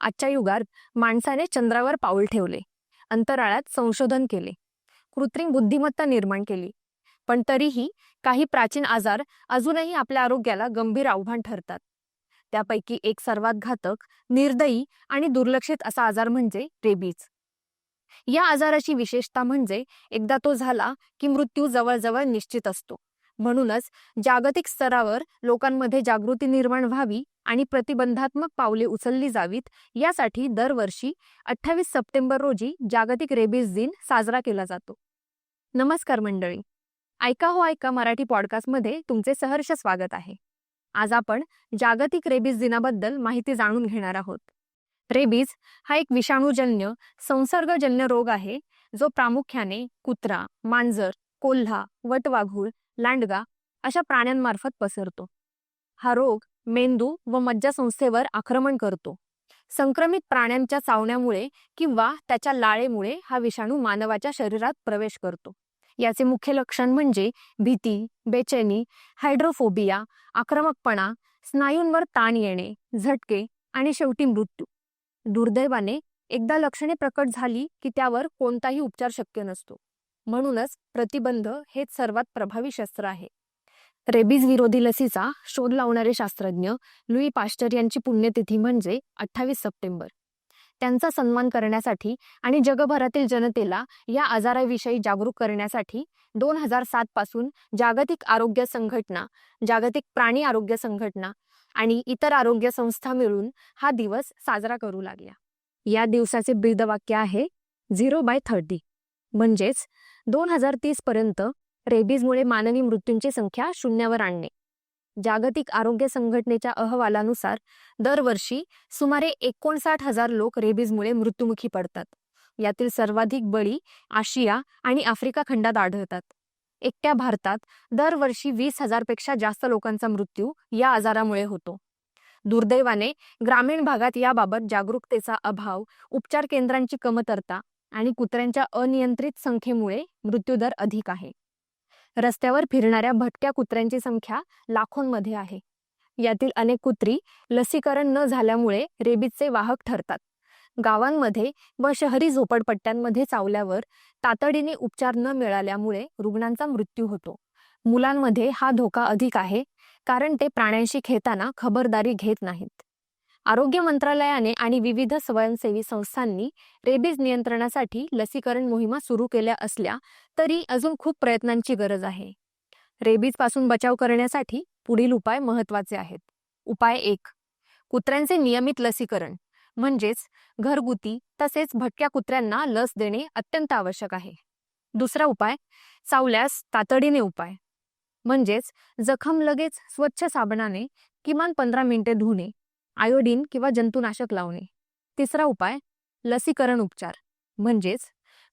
आजच्या युगात माणसाने चंद्रावर पाऊल ठेवले अंतराळात संशोधन केले कृत्रिम बुद्धिमत्ता निर्माण केली. पण तरीही काही प्राचीन आजार अजूनही आपल्या आरोग्याला गंभीर आव्हान ठरतात. त्यापैकी एक सर्वात घातक निर्दयी आणि दुर्लक्षित असा आजार म्हणजे रेबीज. या आजाराची विशेषता म्हणजे एकदा तो झाला की मृत्यू जवळजवळ निश्चित असतो. म्हणूनच जागतिक स्तरावर लोकांमध्ये जागृती निर्माण व्हावी आणि प्रतिबंधात्मक पावले उचलली जावीत यासाठी दरवर्षी अठ्ठावीस सप्टेंबर रोजी जागतिक रेबीज दिन साजरा केला जातो. नमस्कार मंडळी. ऐका हो ऐका मराठी पॉडकास्टमध्ये तुमचे सहर्ष स्वागत आहे. आज आपण जागतिक रेबीज दिनाबद्दल माहिती जाणून घेणार आहोत. रेबीज हा एक विषाणूजन्य संसर्गजन्य रोग आहे जो प्रामुख्याने कुत्रा मांजर कोल्हा वटवाघूळ लांडगा अशा प्राण्यांमार्फत पसरतो. हा रोग मेंदू व मज्जासंस्थेवर आक्रमण करतो. संक्रमित प्राण्यांच्या चावण्यामुळे किंवा त्याच्या लाळेमुळे हा विषाणू मानवाच्या शरीरात प्रवेश करतो. याचे मुख्य लक्षण म्हणजे भीती बेचैनी हायड्रोफोबिया आक्रमकपणा स्नायूंवर ताण येणे झटके आणि शेवटी मृत्यू. दुर्दैवाने एकदा लक्षणे प्रकट झाली की त्यावर कोणताही उपचार शक्य नसतो. म्हणूनच प्रतिबंध हेच सर्वात प्रभावी शस्त्र आहे. रेबीज विरोधी लसीचा शोध लावणारे शास्त्रज्ञ लुई पाश्चर यांची पुण्यतिथी म्हणजे अठ्ठावीस सप्टेंबर. त्यांचा सन्मान करण्यासाठी आणि जगभरातील जनतेला या आजाराविषयी जागरूक करण्यासाठी दोन हजार सात पासून जागतिक आरोग्य संघटना जागतिक प्राणी आरोग्य संघटना आणि इतर आरोग्य संस्था मिळून हा दिवस साजरा करू लागल्या. या दिवसाचे ब्रीदवाक्य आहे झिरो बाय थर्टी. म्हणजेच दोन हजार तीस पर्यंत रेबीजमुळे मानवी मृत्यूंची संख्या शून्यावर आणणे. जागतिक आरोग्य संघटनेच्या अहवालानुसार दरवर्षी सुमारे एकोणसाठ हजार लोक रेबीजमुळे मृत्युमुखी पडतात. यातील सर्वाधिक बळी आशिया आणि आफ्रिका खंडात आढळतात. एकट्या भारतात दरवर्षी वीस हजारपेक्षा जास्त लोकांचा मृत्यू या आजारामुळे होतो. दुर्दैवाने ग्रामीण भागात याबाबत जागरूकतेचा अभाव उपचार केंद्रांची कमतरता आणि कुत्र्यांच्या अनियंत्रित संख्येमुळे मृत्यूदर अधिक आहे. रस्त्यावर फिरणाऱ्या भटक्या कुत्र्यांची संख्या लाखोंमध्ये आहे. यातील अनेक कुत्री लसीकरण न झाल्यामुळे रेबीजचे वाहक ठरतात. गावांमध्ये व शहरी झोपडपट्ट्यांमध्ये चावल्यावर तातडीने उपचार न मिळाल्यामुळे रुग्णांचा मृत्यू होतो. मुलांमध्ये हा धोका अधिक आहे कारण ते प्राण्यांशी खेळताना खबरदारी घेत नाहीत. आरोग्य मंत्रालयाने आणि विविध स्वयंसेवी संस्थांनी रेबीज नियंत्रणासाठी लसीकरण मोहिमा सुरू केल्या असल्या तरी अजून खूप प्रयत्नांची गरज आहे. रेबीजपासून बचाव करण्यासाठी पुढील उपाय महत्त्वाचे आहेत. उपाय एक कुत्र्यांचे नियमित लसीकरण म्हणजेच घरगुती तसेच भटक्या कुत्र्यांना लस देणे अत्यंत आवश्यक आहे. दुसरा उपाय चावल्यास तातडीने उपाय म्हणजेच जखम लगेच स्वच्छ साबणाने किमान पंधरा मिनिटे धुणे आयोडीन किंवा जंतुनाशक लावणे. तिसरा उपाय लसीकरण उपचार. म्हणजेच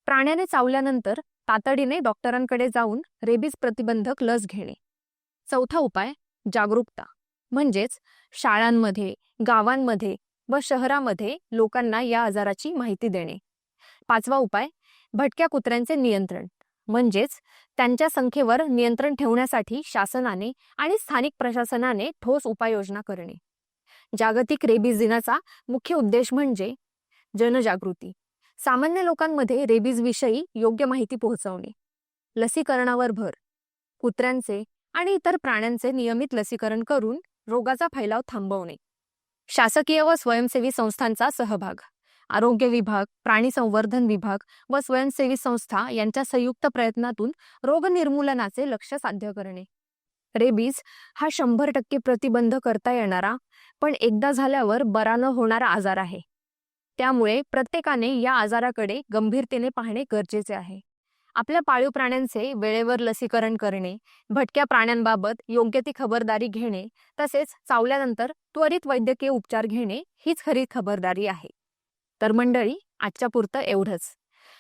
प्राण्याने चावल्यानंतर तातडीने डॉक्टरांकडे जाऊन रेबीज प्रतिबंधक लस घेणे. चौथा उपाय जागरूकता. म्हणजेच शाळांमध्ये गावांमध्ये व शहरामध्ये लोकांना या आजाराची माहिती देणे. पाचवा उपाय भटक्या कुत्र्यांचे नियंत्रण. म्हणजेच त्यांच्या संख्येवर नियंत्रण ठेवण्यासाठी शासनाने आणि स्थानिक प्रशासनाने ठोस उपाययोजना करणे. जागतिक रेबीज दिनाचा मुख्य उद्देश म्हणजे जनजागृती. सामान्य लोकांमध्ये रेबीजविषयी योग्य माहिती पोहोचवणे लसीकरणावर भर कुत्र्यांचे आणि इतर प्राण्यांचे नियमित लसीकरण करून रोगाचा फैलाव थांबवणे. शासकीय व स्वयंसेवी संस्थांचा सहभाग आरोग्य विभाग प्राणी संवर्धन विभाग व स्वयंसेवी संस्था यांच्या संयुक्त प्रयत्नातून रोग निर्मूलनाचे लक्ष साध्य करणे. रेबीज हा शंभर टक्के प्रतिबंध करता येणारा पण एकदा झाल्यावर बरा न होणारा आजार आहे. त्यामुळे प्रत्येकाने या आजाराकडे गंभीरतेने पाहणे गरजेचे आहे. आपल्या पाळीव प्राण्यांचे वेळेवर लसीकरण करणे भटक्या प्राण्यांबाबत योग्य ती खबरदारी घेणे तसेच चावल्यानंतर त्वरित वैद्यकीय उपचार घेणे हीच खरी खबरदारी आहे. तर मंडळी आजच्या पुरतं एवढंच.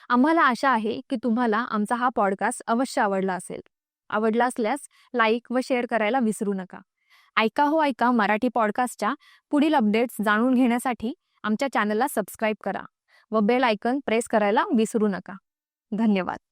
आम्हाला आशा आहे की तुम्हाला आमचा हा पॉडकास्ट अवश्य आवडला असेल. आवडला असल्यास लाईक व शेअर करायला विसरू नका. ऐका हो ऐका मराठी पॉडकास्टच्या पुढील अपडेट्स जाणून घेण्यासाठी आमच्या चॅनलला सबस्क्राईब करा व बेल आयकन प्रेस करायला विसरू नका. धन्यवाद.